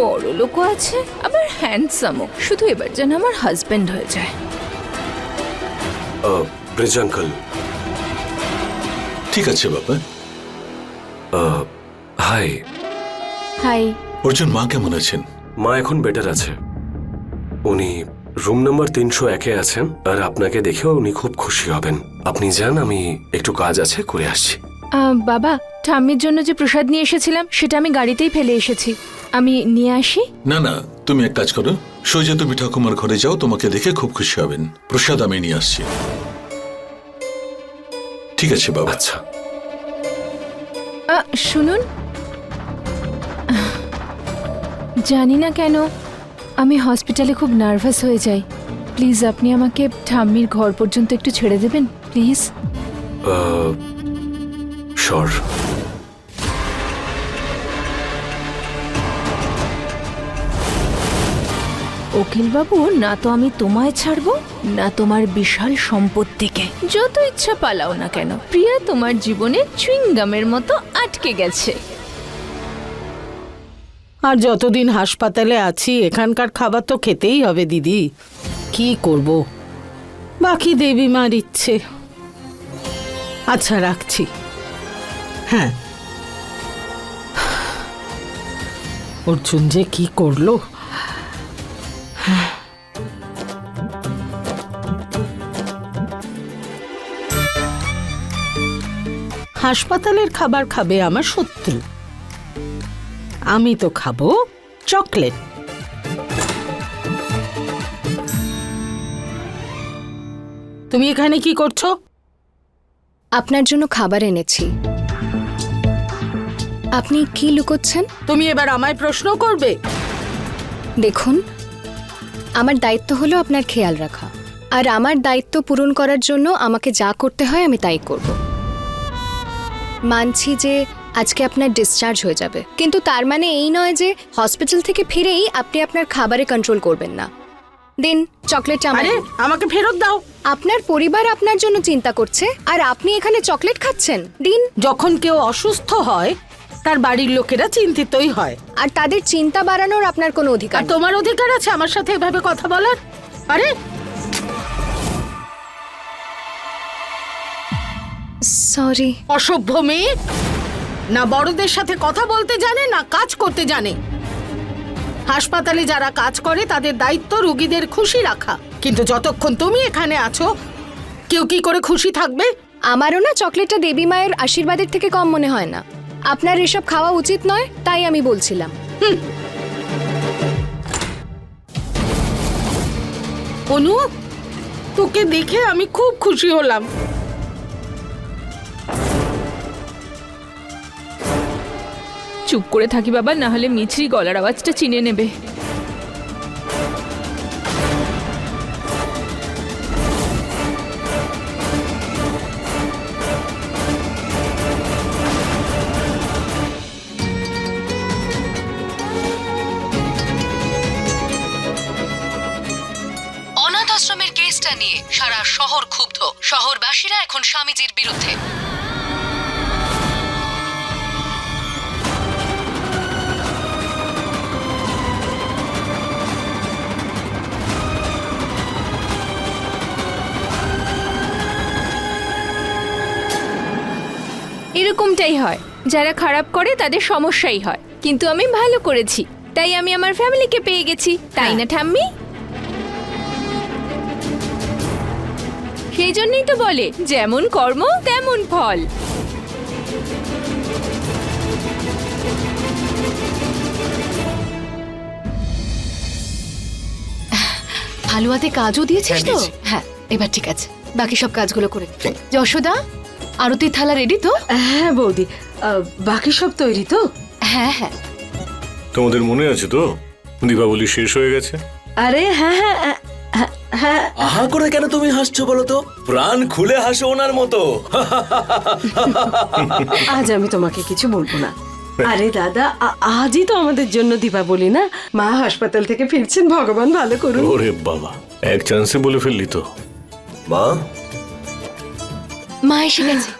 বড়লোকও আছে আবার হ্যান্ডসামও শুধু এবার যেন আমার হাজবেন্ড হয়ে যায়। ব্রিজ আঙ্কল ঠিক আছে বাবা। হাই হাই অর্জুন মা কেমন আছেন? মা এখন বেটার আছে। উনি রুম নাম্বার তিনশো একে আছেন আর আপনাকে দেখেও উনি খুব খুশি হবেন। আপনি যান আমি একটু কাজ আছে করে আসছি। বাবা ঠাম্মির জন্য যে প্রসাদ নিয়ে এসেছিলাম সেটা আমি গাড়িতেই ফেলে এসেছি। আমি নিয়ে আসি? না না তুমি এক কাজ করো। সোজা তুমি ঠাকুমার ঘরে যাও তোমাকে দেখে খুব খুশি হবেন। প্রসাদ আমি নিয়ে আসছি। ঠিক আছে বাবা। আচ্ছা। আহ, শুনুন। জানি না কেন আমি হসপিটালে খুব নার্ভাস হয়ে যাই। প্লিজ আপনি আমাকে ঠাম্মির ঘর পর্যন্ত একটু ছেড়ে দেবেন প্লিজ? শর বাবু না তো আমি তোমায় ছাড়বো না তোমার বিশাল সম্পত্তিকে। যত ইচ্ছা পালাও না কেন প্রিয়া তোমার জীবনে চুইংগামের মতো আটকে গেছে। আর যতদিন হাসপাতালে আছি এখানকার খাবার তো খেতেই হবে দিদি। কি করব? বাকি দেবী মার ইচ্ছে। আচ্ছা রাখছি। হ্যাঁ। অর্জুন যে কি করল? হাসপাতালের খাবার খাবে আমার শত্রু। আমি তো খাব চকলেট। তুমি এখানে কি করছ? আপনার জন্য খাবার এনেছি। আপনি কি লুকোচ্ছেন? তুমি এবার আমায় প্রশ্ন করবে। দেখুন আমার দায়িত্ব হলো আপনার খেয়াল রাখা। আর আমার দায়িত্ব পূরণ করার জন্য আমাকে যা করতে হয় আমি তাই করব। মানছি যে আজকে আপনার ডিসচার্জ হয়ে যাবে। কিন্তু তার মানে এই নয় যে হসপিটাল থেকে ফিরেই আপনি আপনার খাবারে কন্ট্রোল করবেন না। দিন চকলেট আমার আরে আমাকে ফেরত দাও। আপনার পরিবার আপনার জন্য চিন্তা করছে আর আপনি এখানে চকলেট খাচ্ছেন। দিন। যখন কেউ অসুস্থ হয় তার বাড়ির লোকেরা চিন্তিতই হয়। আর তাদের চিন্তা বাড়ানোর আপনার কোনো অধিকার আর নেই। তোমার অধিকার আছে আমার সাথে এভাবে কথা বলার? আরে! সরি অসভ্য মেয়ে! না বড়দের সাথে কথা বলতে জানে না কাজ করতে জানে। হাসপাতালে যারা কাজ করে তাদের দায়িত্ব রুগীদের খুশি রাখা। কিন্তু যতক্ষণ তুমি এখানে আছো কেউ কি করে খুশি থাকবে? আমারও না চকলেটটা দেবী মায়ের আশীর্বাদের থেকে কম মনে হয় না। আপনার এসব খাওয়া উচিত নয়, তাই আমি বলছিলাম। অনু, তোকে দেখে আমি খুব খুশি হলাম। চুপ করে থাকি বাবা, না হলে মিছরি গলার আওয়াজটা চিনে নেবে। আশ্রমের নিয়ে সারা শহর ক্ষুব্ধ। শহরবাসীরা এখন স্বামীজির বিরুদ্ধে। এরকমটাই হয়। যারা খারাপ করে তাদের সমস্যাই হয়। কিন্তু আমি ভালো করেছি। তাই আমি আমার ফ্যামিলিকে পেয়ে গেছি। তাই না ঠাম্মি? সেই জন্যই তো বলে যেমন কর্ম তেমন ফল। হালুয়াতে কাজও দিয়েছিস তো? হ্যাঁ এবার ঠিক আছে। বাকি সব কাজগুলো করে। যশোদা আরতির থালা রেডি তো? হ্যাঁ বৌদি। আহ, বাকি সব তৈরি তো? হ্যাঁ হ্যাঁ। তোমাদের মনে আছে তো? দীপাবলি শেষ হয়ে গেছে। আরে হ্যাঁ হ্যাঁ হ্যাঁ, আহা করে কেন তুমি হাসছো বলো তো প্রাণ খুলে হাসো ওনার মতো। আজ আমি তোমাকে কিছু বলব না। আরে দাদা আজই তো আমাদের জন্য দীপাবলি না? মা হাসপাতাল থেকে ফিরছেন ভগবান ভালো করুন। ওরে বাবা এক চান্সে বলে ফেললি তো। মা? মা এসে গেছে।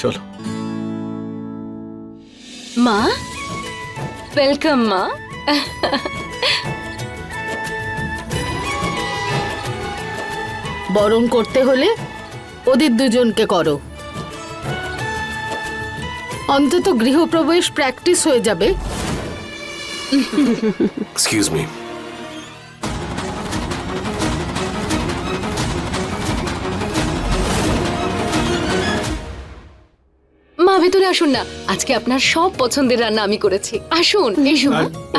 চলো। মা? ওয়েলকাম মা। বরণ করতে হলে ওদের দুজনকে করো। অন্তত গৃহপ্রবেশ প্র্যাকটিস হয়ে যাবে। এক্সকিউজ মি ভেতরে আসুন না। আজকে আপনার সব পছন্দের রান্না আমি করেছি। আসুন এসো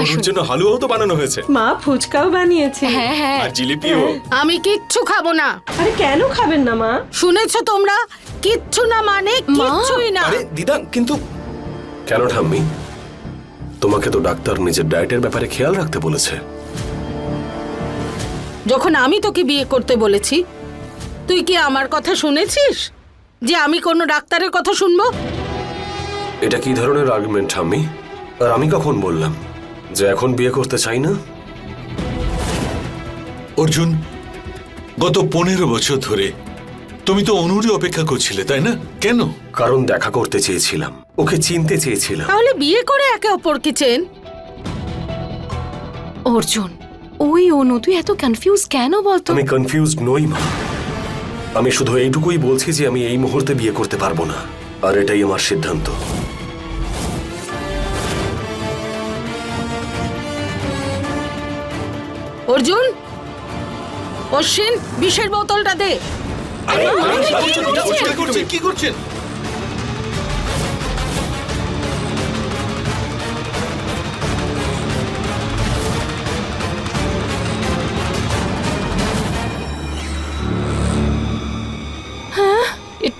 আসুন। জন্য হালুয়াও তো বানানো হয়েছে। মা ফুচকাও বানিয়েছে। হ্যাঁ হ্যাঁ। আর জিলিপিও। আমি কিচ্ছু খাব না। আরে কেন খাবেন না মা? শুনেছো তোমরা? কিচ্ছু না মানে কিচ্ছুই না। আরে দিদা কিন্তু কেন ঠাম্মি? তোমাকে তো ডাক্তার নিজের ডায়েটের ব্যাপারে খেয়াল রাখতে বলেছে। যখন আমি তোকে বিয়ে করতে বলেছি তুই কি আমার কথা শুনেছিস? যে আমি কোনো ডাক্তারের কথা শুনব? এটা কি ধরনের আর্গুমেন্ট ঠাম্মি আর আমি কখন বললাম যে এখন বিয়ে করতে চাই না? অর্জুন গত পনেরো বছর ধরে তুমি তো অনুরই অপেক্ষা করছিলে তাই না? কেন? কারণ দেখা করতে চেয়েছিলাম ওকে চিনতে চেয়েছিলাম। তাহলে বিয়ে করে একে অপরকে চেন। অর্জুন ওই অনু তুই এত কনফিউজ কেন বলতো? আমি কনফিউজড নই মা। আমি শুধু এইটুকুই বলছি যে আমি এই মুহূর্তে বিয়ে করতে পারব না আর এটাই আমার সিদ্ধান্ত। অর্জুন অশ্বিন বিষের বোতলটা দে। কি করছেন? কি করছেন?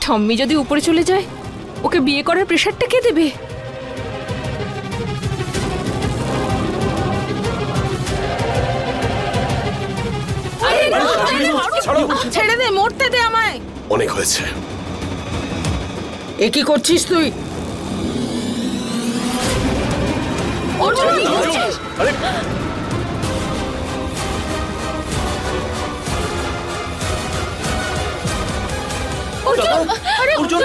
ঠম্মি যদি উপরে চলে যায় ওকে বিয়ে করার প্রেশারটা কে দেবে? ছেড়ে দে মরতে দে আমায়। অনেক হয়েছে। এ কি করছিস তুই? অর্জুন অর্জুন আরে অর্জুন।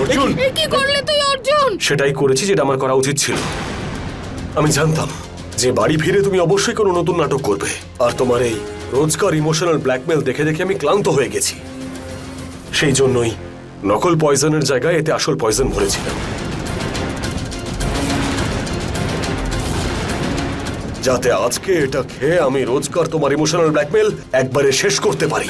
অর্জুন। কি করলে তুই অর্জুন? সেটাই করেছি যেটা আমার করা উচিত ছিল। আমি জানতাম। যে বাড়ি ফিরে তুমি অবশ্যই কোনো নতুন নাটক করবে। আর তোমার এই রোজকার ইমোশনাল ব্ল্যাকমেল দেখে দেখে আমি ক্লান্ত হয়ে গেছি। সেই জন্যই নকল পয়জনের জায়গায় এতে আসল পয়জন ভরেছিলাম যাতে আজকে এটা খেয়ে আমি রোজকার তোমার ইমোশনাল ব্ল্যাকমেল একবারে শেষ করতে পারি।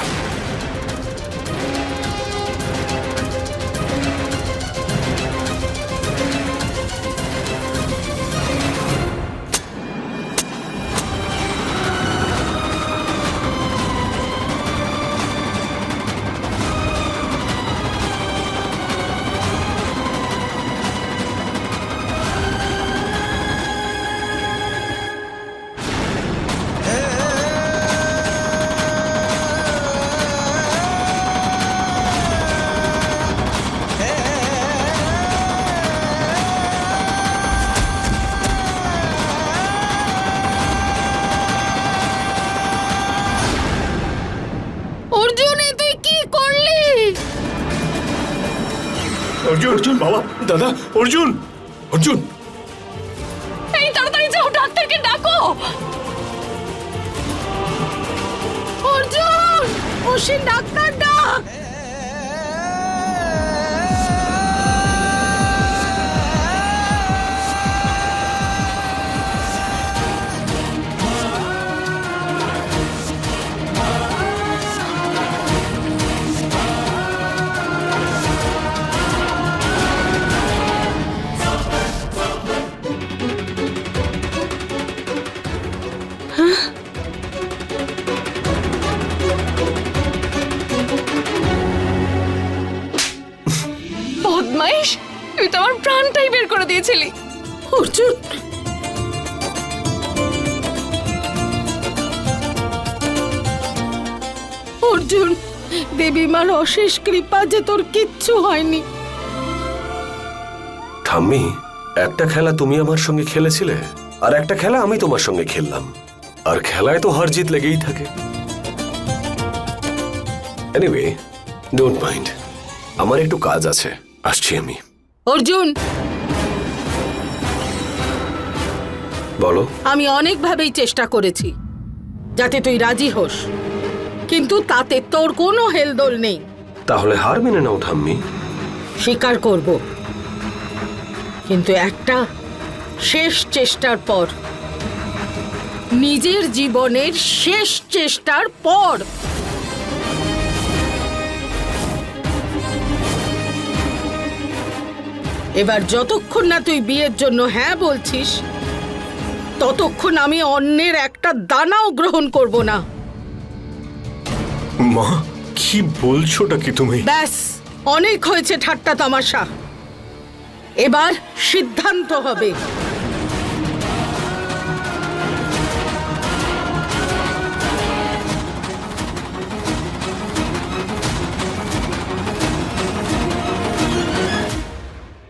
অর্জুন বাবা দাদা অর্জুন অর্জুন। এই তাড়াতাড়ি যাও ডাক্তারকে ডাকো। অর্জুন অশ্বিন ডাক্তার ডাক। অর্জুন অর্জুন দেবী মার অশেষ কৃপা যে তোর কিচ্ছু হয়নি। ঠাম্মি একটা খেলা তুমি আমার সঙ্গে খেলেছিলে আর একটা খেলা আমি তোমার সঙ্গে খেললাম। আর খেলায় তো হার জিত লেগেই থাকে। এনিওয়ে ডোন্ট মাইন্ড আমার একটু কাজ আছে আসছি আমি। অর্জুন! বলো। আমি অনেকভাবেই চেষ্টা করেছি যাতে তুই রাজি হোস কিন্তু তাতে তোর কোনো হেলদোল নেই। তাহলে হার মেনে নাও ঠাম্মি। স্বীকার করব। কিন্তু একটা শেষ চেষ্টার পর নিজের জীবনের শেষ চেষ্টার পর। এবার যতক্ষণ না তুই বিয়ের জন্য হ্যাঁ বলছিস ততক্ষণ আমি অন্যের একটা দানাও গ্রহণ করব না। মা কি বলছোটা কি তুমি? ব্যাস অনেক হয়েছে ঠাট্টা তামাশা। এবার সিদ্ধান্ত হবে।